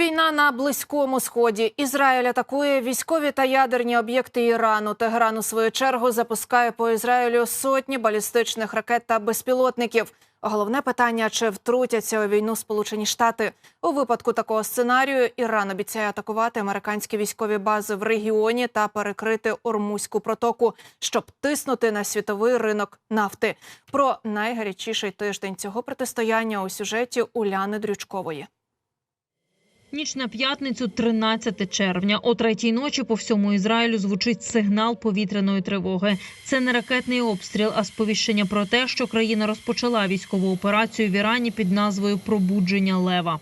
Війна на близькому сході. Ізраїль атакує військові та ядерні об'єкти Ірану. Тегеран у свою чергу запускає по Ізраїлю сотні балістичних ракет та безпілотників. Головне питання: чи втрутяться у війну Сполучені Штати у випадку такого сценарію? Іран обіцяє атакувати американські військові бази в регіоні та перекрити Ормузьку протоку, щоб тиснути на світовий ринок нафти. Про найгарячіший тиждень цього протистояння у сюжеті Уляни Дрючкової. Ніч на п'ятницю, 13 червня, о третій ночі по всьому Ізраїлю звучить сигнал повітряної тривоги. Це не ракетний обстріл, а сповіщення про те, що країна розпочала військову операцію в Ірані під назвою Пробудження Лева.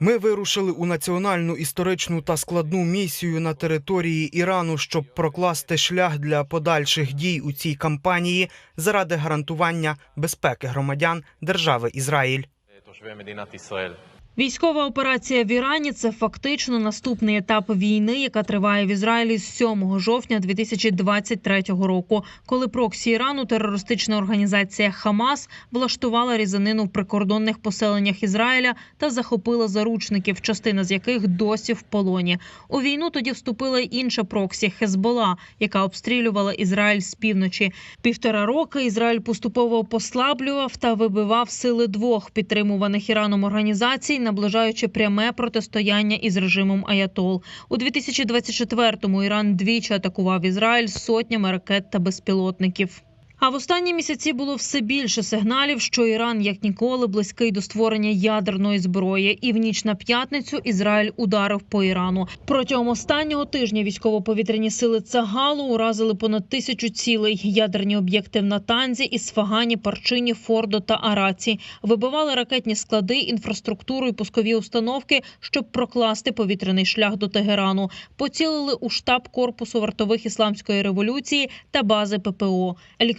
Ми вирушили у національну історичну та складну місію на території Ірану, щоб прокласти шлях для подальших дій у цій кампанії заради гарантування безпеки громадян держави Ізраїль. תושבי מדינת ישראל. Військова операція в Ірані це фактично наступний етап війни, яка триває в Ізраїлі з 7 жовтня 2023 року, коли проксі Ірану терористична організація Хамас влаштувала різанину в прикордонних поселеннях Ізраїля та захопила заручників, частина з яких досі в полоні. У війну тоді вступила й інша проксі Хезбола, яка обстрілювала Ізраїль з півночі. Півтора роки Ізраїль поступово послаблював та вибивав сили двох підтримуваних Іраном організацій, наближаючи пряме протистояння із режимом Аятол. У 2024-му Іран двічі атакував Ізраїль сотнями ракет та безпілотників. А в останні місяці було все більше сигналів, що Іран як ніколи близький до створення ядерної зброї. І в ніч на п'ятницю Ізраїль ударив по Ірану. Протягом останнього тижня військово-повітряні сили Цагалу уразили понад тисячу цілей. Ядерні об'єкти в Натанзі, Ісфагані, Парчині, Фордо та Араці вибивали ракетні склади, інфраструктуру і пускові установки, щоб прокласти повітряний шлях до Тегерану. Поцілили у штаб корпусу вартових ісламської революції та бази ППО.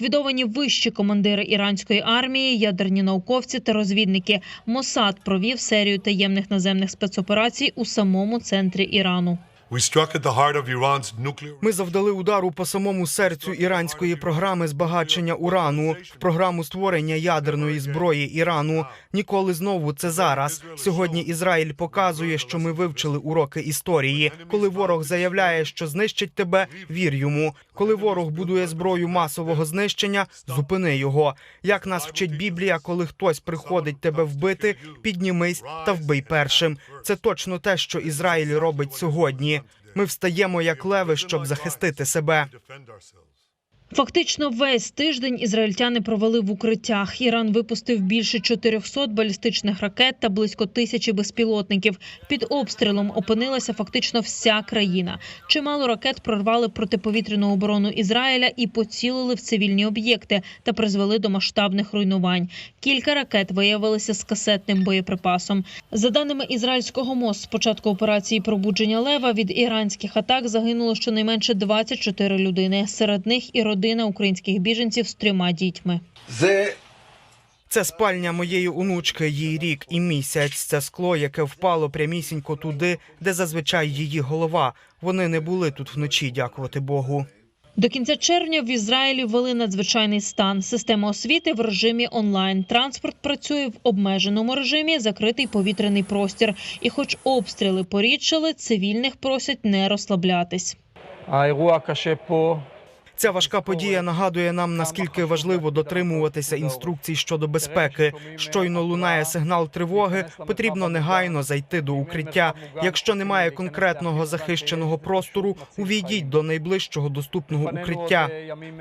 Ліквідовані вищі командири іранської армії, ядерні науковці та розвідники. Мосад провів серію таємних наземних спецоперацій у самому центрі Ірану. Ми завдали удару по самому серцю іранської програми збагачення урану, в програму створення ядерної зброї Ірану. Ніколи знову це зараз. Сьогодні Ізраїль показує, що ми вивчили уроки історії. Коли ворог заявляє, що знищить тебе, вір йому. Коли ворог будує зброю масового знищення, зупини його. Як нас вчить Біблія, коли хтось приходить тебе вбити, піднімись та вбий першим. Це точно те, що Ізраїль робить сьогодні. Ми встаємо як леви, щоб захистити себе. Фактично весь тиждень ізраїльтяни провели в укриттях. Іран випустив більше 400 балістичних ракет та близько тисячі безпілотників. Під обстрілом опинилася фактично вся країна. Чимало ракет прорвали протиповітряну оборону Ізраїля і поцілили в цивільні об'єкти та призвели до масштабних руйнувань. Кілька ракет виявилися з касетним боєприпасом. За даними ізраїльського МОЗ, з початку операції пробудження лева від іранських атак загинуло щонайменше 24 людини. Серед них і родина українських біженців з трьома дітьми. Це спальня моєї онучки, їй рік і місяць. Це скло, яке впало прямісінько туди, де зазвичай її голова. Вони не були тут вночі, дякувати Богу. До кінця червня в Ізраїлі ввели надзвичайний стан. Система освіти в режимі онлайн. Транспорт працює в обмеженому режимі, закритий повітряний простір. І, хоч обстріли порідшали, цивільних просять не розслаблятись. Ця важка подія нагадує нам наскільки важливо дотримуватися інструкцій щодо безпеки. Щойно лунає сигнал тривоги, потрібно негайно зайти до укриття. Якщо немає конкретного захищеного простору, увійдіть до найближчого доступного укриття.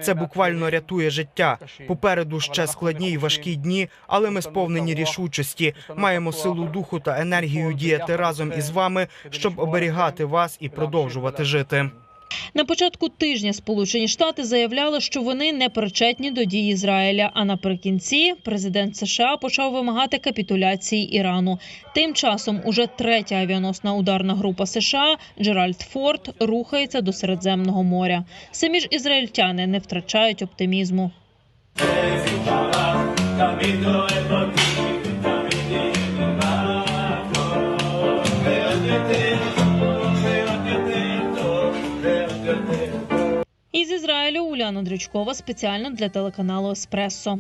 Це буквально рятує життя. Попереду ще складні й важкі дні, але ми сповнені рішучості. Маємо силу духу та енергію діяти разом із вами, щоб оберігати вас і продовжувати жити. На початку тижня Сполучені Штати заявляли, що вони не причетні до дій Ізраїля. А наприкінці президент США почав вимагати капітуляції Ірану. Тим часом уже третя авіаносна ударна група США Джеральд Форд рухається до Середземного моря. Самі ж ізраїльтяни не втрачають оптимізму. Уляна Дрючкова спеціально для телеканалу Еспресо.